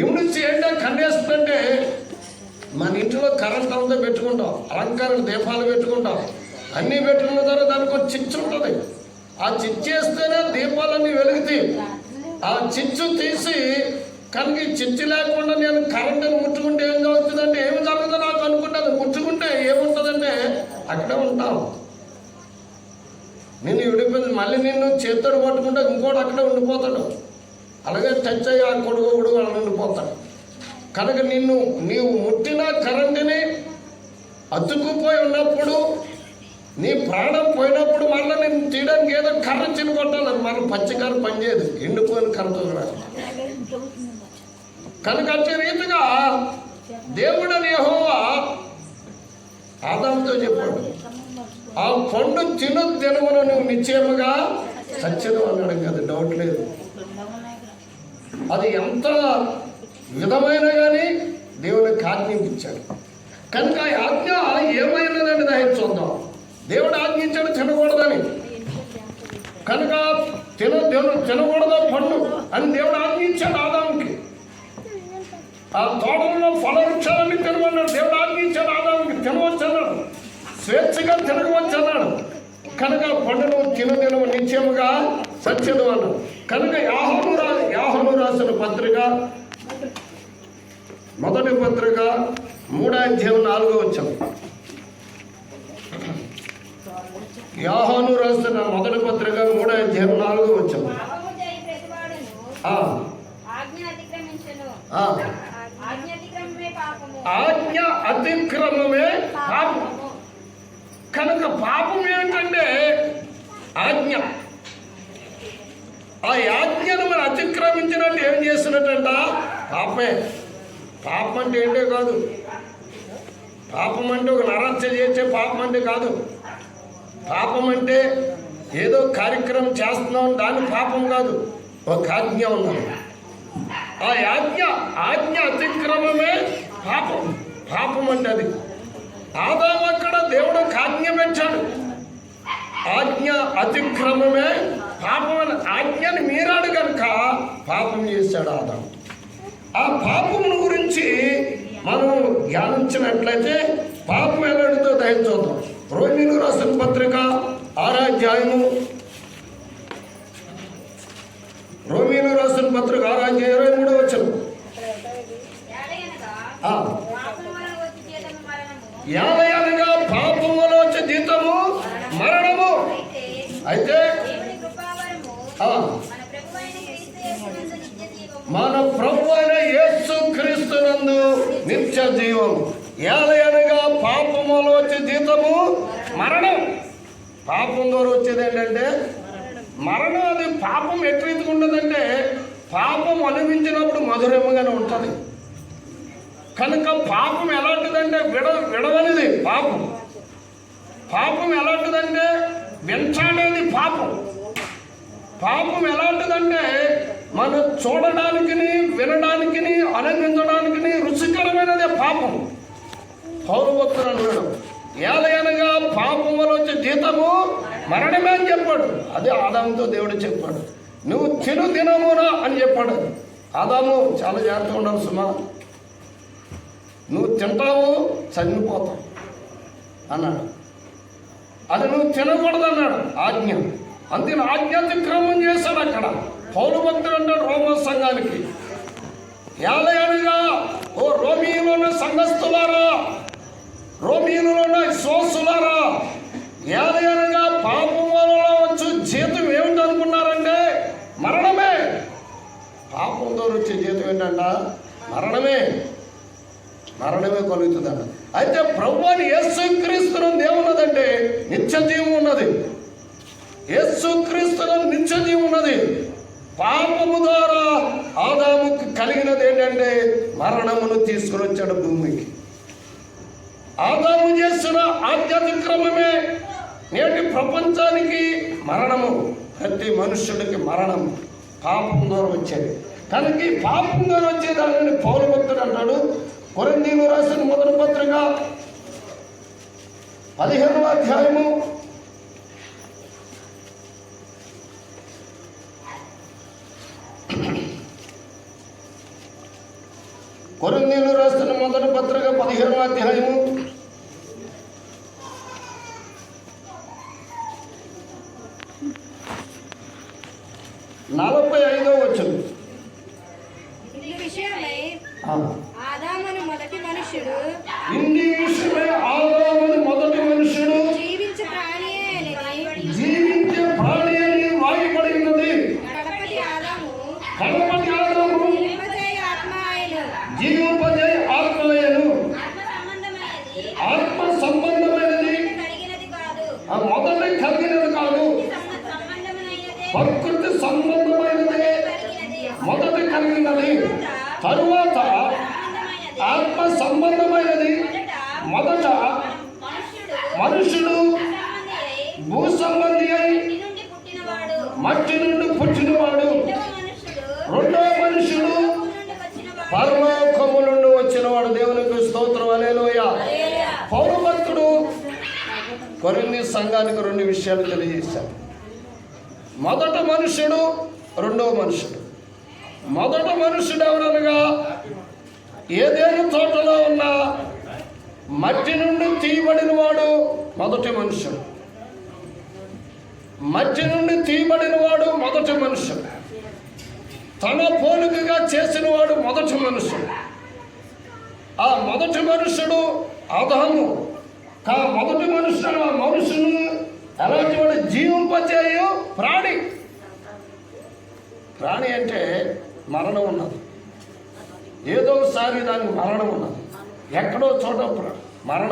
ఇమిడిచి ఏంటో కన్నేస్తుందంటే మన ఇంట్లో కరెంట్ అంతా పెట్టుకుంటాం అలంకారం దీపాలు పెట్టుకుంటాం. అన్నీ పెట్టుకున్న తర్వాత దానికి ఒక చిచ్చు ఉంటుంది. ఆ చిచ్చు వేస్తేనే దీపాలన్నీ వెలుగుతాయి. ఆ చిచ్చు తీసి కనుక చిచ్చు లేకుండా నేను కరెంటుని ముట్టుకుంటే ఏం జరుగుతుందంటే ఏమి జరుగుతుందో నాకు అనుకుంటుంది ముట్టుకుంటే ఏముంటుందంటే అక్కడే ఉంటాం. నిన్ను విడిపోయింది మళ్ళీ నిన్ను చేత్తోడు పట్టుకుంటే ఇంకోటి అక్కడే ఉండిపోతాడు. అలాగే చచ్చయ్య అయ్యి ఆ కొడుకు కూడా ఉండిపోతాడు కనుక నిన్ను నీవు ముట్టిన కరెంటుని అతుక్కుపోయి ఉన్నప్పుడు నీ ప్రాణం పోయినప్పుడు మళ్ళీ నేను తీయడానికి ఏదో కర్ర చిన్న కొట్టాలి. మన పచ్చికర్ర పనిచేయదు ఎండిపోయిన కర్రతో కూడా. కనుక అచ్చే రీతిగా దేవుడు యెహోవా ఆదాంతో చెప్పాడు. ఆ పండు తిను తినమును నువ్వు నిశ్చయముగా సత్యను అన్నాడు. కదా డౌట్ లేదు. అది ఎంత విధమైన కానీ దేవునికి ఆజ్ఞించాడు. కనుక ఆ ఆజ్ఞ ఏమైనదని దాన్ని దేవుడు ఆజ్ఞించాడు తినకూడదని. కనుక తిన దేవుడు తినకూడదు పండు అని దేవుడు ఆజ్ఞించాడు ఆదాముకి. ఆ తోటలో ఫల వృక్షాలన్నీ తినమన్నాడు. దేవుడు ఆజ్ఞించాడు ఆదాముకి తినవచ్చు అన్నాడు. స్వేచ్ఛగా తినవచ్చు అన్నాడు. కనుక పండును తినదినము నిత్యముగా సత్యదు అన్నాడు. కనుక యాహోను యాహోను రాసిన పత్రిక మొదటి పత్రిక మూడో అధ్యాయం నాలుగో వచ్చాం యాహోను రాసిన మొదటి పత్రిక మూడో అధ్యాయం నాలుగో వచ్చాం ఆజ్ఞ అతిక్రమమే పాపం కనుక పాపం ఏంటంటే ఆజ్ఞ. ఆ ఆజ్ఞను మనం పాపమే. పాపం అంటే ఏంటో కాదు. పాపం అంటే ఒక నరహత్య చేసే పాపం అంటే కాదు. పాపం అంటే ఏదో కార్యక్రమం చేస్తున్నాం దాని పాపం కాదు. ఒక ఆజ్ఞ ఉన్నాం ఆ ఆజ్ఞ ఆజ్ఞ అతిక్రమమే పాపం. పాపం అంటే అది. ఆదాము అక్కడ దేవుడు ఒక ఆజ్ఞ పెంచాడు ఆజ్ఞ అతిక్రమమే పాపం అని. ఆజ్ఞని మీరాడు కనుక పాపం చేశాడు ఆదాము. ఆ పాపమును గురించి మనం ధ్యానించినట్లయితే పాపం ఎలాంటిదో దయ చూద్దాం రోమిలు రాసిన పత్రిక ఆరాధ్యాయము రోమిలు రాసిన పత్రిక ఆరాధ్యాయం ఇరవై మూడో వచ్చాను ఏలయనగా ఆ. పాపము వలన వచ్చి జీతము మరణము యాదయాలుగా పాపములో వచ్చే జీతము మరణము అయితే అయితే దేవుని కృపావరము ఆ, మన ప్రభువైన క్రీస్తు యేసునందు నిత్య జీవము మన ప్రభు అయిన యేసు క్రీస్తునందు నిత్య జీవం. యాదయనగా పాపములో వచ్చే జీతము మరణం. పాపం ద్వారా వచ్చేది ఏంటంటే మరణం అది పాపం ఎట్రీతిగా ఉండదంటే పాపం అనుభవించినప్పుడు మధురముగానే ఉంటుంది. కనుక పాపం ఎలాంటిదంటే విడ విడవనిది పాపం. పాపం ఎలాంటిదంటే వెంటాడేది పాపం. పాపం ఎలాంటిదంటే మనం చూడడానికి వినడానికి ఆనందించడానికి రుచికరమైనదే పాపం పౌరవత్తులు అన్నాడు ఏలయనగా పాపం వల్ల వచ్చే జీతము మరణమే అని చెప్పాడు. అదే ఆదాముతో దేవుడు చెప్పాడు. నువ్వు తిను తినమునా అని చెప్పాడు. ఆదాము చాలా జాగ్రత్తగా ఉండాలి సుమా. నువ్వు తింటావు చనిపోతావు అన్నాడు. అది నువ్వు తినకూడదు అన్నాడు ఆజ్ఞ. అంతే ఆజ్ఞాతిక్రమం చేశాడు అక్కడ. పౌరు అంటాడు రోమ సంఘానికి. ఏలయనగా ఓ రోమిలో ఉన్న సంఘస్థులారా రోమిలో ఉన్న విశ్వాసులారా ఏలయనగా పాపం వల్ల వచ్చు జీతం ఏమిటి అనుకున్నారంటే మరణమే. పాపం ద్వారా వచ్చే జీతం ఏంటంట? మరణమే. మరణమే కలుగుతుందంట. అయితే ప్రభు అని యేసుక్రీస్తునందు ఏమున్నదంటే నిత్య జీవం ఉన్నది. యేసుక్రీస్తునందు నిత్య జీవం ఉన్నది. పాపము ద్వారా ఆదాముకు కలిగినది ఏంటంటే మరణమును తీసుకుని వచ్చాడు భూమికి. ఆదాము చేస్తున్న ఆధ్యాత్మిక్రమమే నేటి ప్రపంచానికి మరణము ప్రతి మనుష్యుడికి మరణం పాపం ద్వారా వచ్చేది. కనుక ఈ పాపం ద్వారా వచ్చేదాన్ని పౌరు భక్తుడు అంటాడు. కొరందీలు రాసిన మొదటి పత్రిక పదిహేనవ అధ్యాయము కొరిందీలు రాస్తున్న మొదటి పత్రిక పదిహేను అధ్యాయము. నలభై ఐదో విషయమై ఆదామును మొదటి మనుష్యుడు ఇండి విషయమై ఆదాముని ఆయను జీవోపజయ ఆత్మయను ఆత్మ సంబంధమైనది మొదటి కలిగినది కాదు. ప్రకృతి సంబంధమైనది. మొదటి కలిగినది. తరువాత ఆత్మ సంబంధమైనది మొదట మనుషుడు భూ సంబంధి అయి మట్టి నుండి పుట్టినవాడు. రెండో మనుషుడు భూమి నుండి వచ్చినవాడు పరలోకము నుండి వచ్చినవాడు దేవునికి స్తోత్రం అనేలోయ పౌరు భక్తుడు కొన్ని సంఘానికి రెండు విషయాలు తెలియజేశాడు మొదట మనుషుడు రెండవ మనుషుడు. మొదట మనుషుడు ఎవరనగా ఏదేను తోటలో ఉన్న మట్టి నుండి తీయబడిన వాడు మొదటి మనుషుడు. మట్టి నుండి తీయబడిన వాడు మొదటి మనుషుడు. తన పోలికగా చేసిన వాడు మొదటి మనుషుడు. ఆ మొదటి మనుషుడు అధము కా మొదటి మనుషుడు ఆ మనుషును ఎలాంటి వాడు జీవింపజేయు ప్రాణి. ప్రాణి అంటే మరణం ఉన్నది. ఏదో ఒకసారి దానికి మరణం ఉన్నది. ఎక్కడో చోట మరణం